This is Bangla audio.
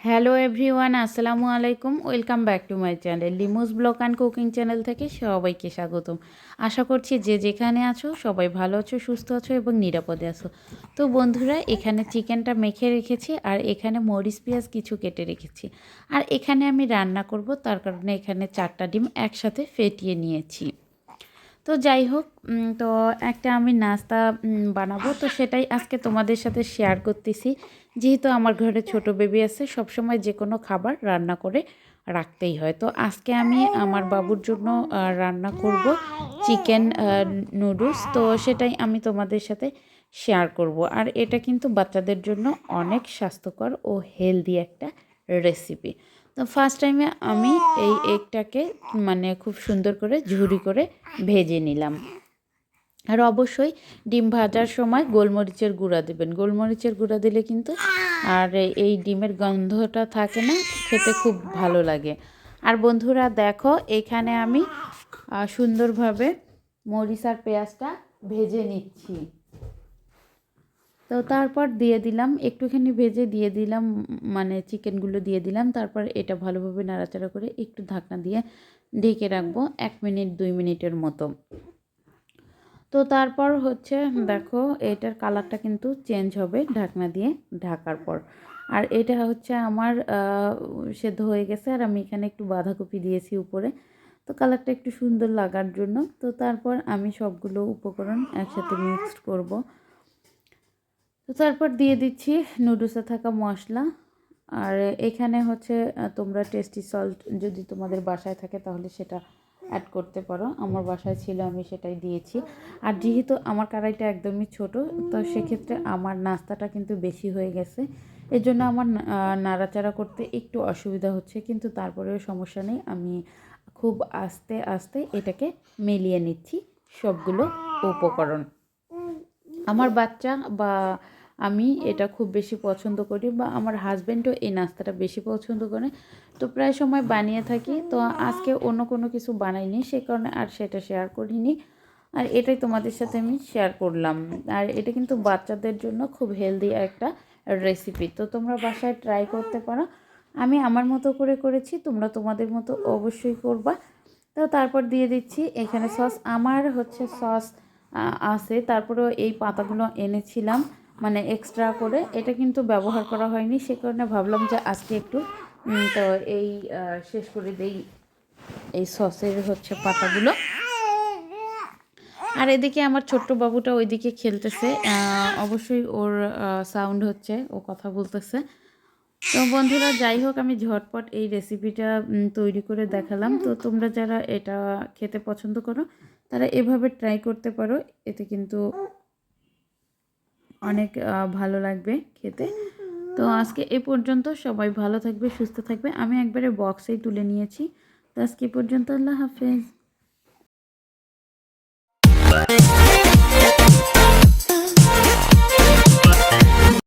হ্যালো এভরিওয়ান আসসালামু আলাইকুম। Welcome back to my channel Limus blog and cooking channel থেকে সবাইকে স্বাগতম। আশা করছি যে যেখানে আছো, সবাই ভালো আছো, সুস্থ আছো এবং নিরাপদে আছো। তো বন্ধুরা, এখানে চিকেনটা মেখে রেখেছি আর এখানে মরিচ পেঁয়াজ কিছু কেটে রেখেছি। আর এখানে আমি রান্না করব, তার কারণে এখানে চারটা ডিম একসাথে ফেটিয়ে নিয়েছি। তো যাই হোক তো একটা আমি নাস্তা বানাবো। তো সেটাই আজকে তোমাদের সাথে শেয়ার করতেছি। যেহেতু আমার ঘরে ছোট বেবি আছে, সবসময় যে কোনো খাবার রান্না করে রাখতেই হয়। তো আজকে আমি আমার বাবুর জন্য রান্না করব চিকেন নুডলস তো সেটাই আমি তোমাদের সাথে শেয়ার করব। আর এটা কিন্তু বাচ্চাদের জন্য অনেক স্বাস্থ্যকর ও হেলদি একটা রেসিপি তো ফার্স্ট টাইমে আমি এই এগটাকে মানে খুব সুন্দর করে ঝুরি করে ভেজে নিলাম। আর অবশ্যই ডিম ভাজার সময় গোলমরিচের গুঁড়া দেবেন। গোলমরিচের গুঁড়া দিলে কিন্তু আর এই ডিমের গন্ধটা থাকে না, খেতে খুব ভালো লাগে। আর বন্ধুরা দেখো, এখানে আমি সুন্দরভাবে মরিচ আর পেঁয়াজটা ভেজে নিচ্ছি। তো তারপর দিয়ে দিলাম, একটুখানি ভেজে দিয়ে দিলাম মানে চিকেনগুলো দিয়ে দিলাম, তারপর এটা ভালোভাবে নাড়াচাড়া করে একটু ঢাকনা দিয়ে ঢেকে রাখব এক মিনিট, দুই মিনিটের মতো। তো তারপর হচ্ছে, দেখো এটার কালারটা কিন্তু চেঞ্জ হবে ঢাকনা দিয়ে ঢাকার পর। আর এটা হচ্ছে আমার সেদ্ধ হয়ে গেছে আর আমি এখানে একটু বাঁধাকপি দিয়েছি উপরে। তো কালারটা একটু সুন্দর লাগার জন্য। তো তারপর আমি সবগুলো উপকরণ একসাথে মিক্সড করব। তো তারপর দিয়ে দিচ্ছি নুডলসে থাকা মশলা। আর এখানে হচ্ছে তোমরা টেস্টি সল্ট যদি তোমাদের বাসায় থাকে তাহলে সেটা অ্যাড করতে পারো। আমার বাসায় ছিল, আমি সেটাই দিয়েছি। আর যেহেতু আমার কড়াইটা একদমই ছোট, তো সেক্ষেত্রে আমার নাস্তাটা কিন্তু বেশি হয়ে গেছে। এর জন্য আমার নাড়াচাড়া করতে একটু অসুবিধা হচ্ছে, কিন্তু তারপরেও সমস্যা নেই। আমি খুব আস্তে আস্তে এটাকে মেলিয়ে নিচ্ছি সবগুলো উপকরণ। আমার বাচ্চা বা আমি এটা খুব বেশি পছন্দ করি বা আমার হাজব্যান্ডও এই নাস্তাটা বেশি পছন্দ করে। তো প্রায় সময় বানিয়ে থাকি, তো আজকে অন্য কোনো কিছু বানাইনি, সে কারণে আর সেটা শেয়ার করিনি। আর এটাই তোমাদের সাথে আমি শেয়ার করলাম। আর এটা কিন্তু বাচ্চাদের জন্য খুব হেলদি একটা রেসিপি তো তোমরা বাসায় ট্রাই করতে পারো। আমি আমার মতো করে করেছি, তোমরা তোমাদের মতো অবশ্যই করবা। তো তারপর দিয়ে দিচ্ছি, এখানে সস আমার হচ্ছে সস আছে। তারপরেও এই পাতাগুলো এনেছিলাম। মানে এক্সট্রা করে এটা কিন্তু ব্যবহার করা হয়নি, সে কারণে ভাবলাম যে আজকে একটু তো এই শেষ করে দেই এই সসের হচ্ছে পাতাগুলো। আর এদিকে আমার ছোট্ট বাবুটা ওইদিকে খেলতেছে অবশ্যই ওর সাউন্ড হচ্ছে, ও কথা বলতেছে। তো বন্ধুরা, যাই হোক, আমি ঝটপট এই রেসিপিটা তৈরি করে দেখালাম। তো তোমরা যারা এটা খেতে পছন্দ করো, তারা এভাবে ট্রাই করতে পারো, এতে কিন্তু অনেক ভালো লাগবে খেতে। তো আজকে এ পর্যন্ত সবাই ভালো থাকবে, সুস্থ থাকবে। আমি একবারে বক্সেই তুলে নিয়েছি। তো আজকে পর্যন্ত আল্লাহ হাফেজ।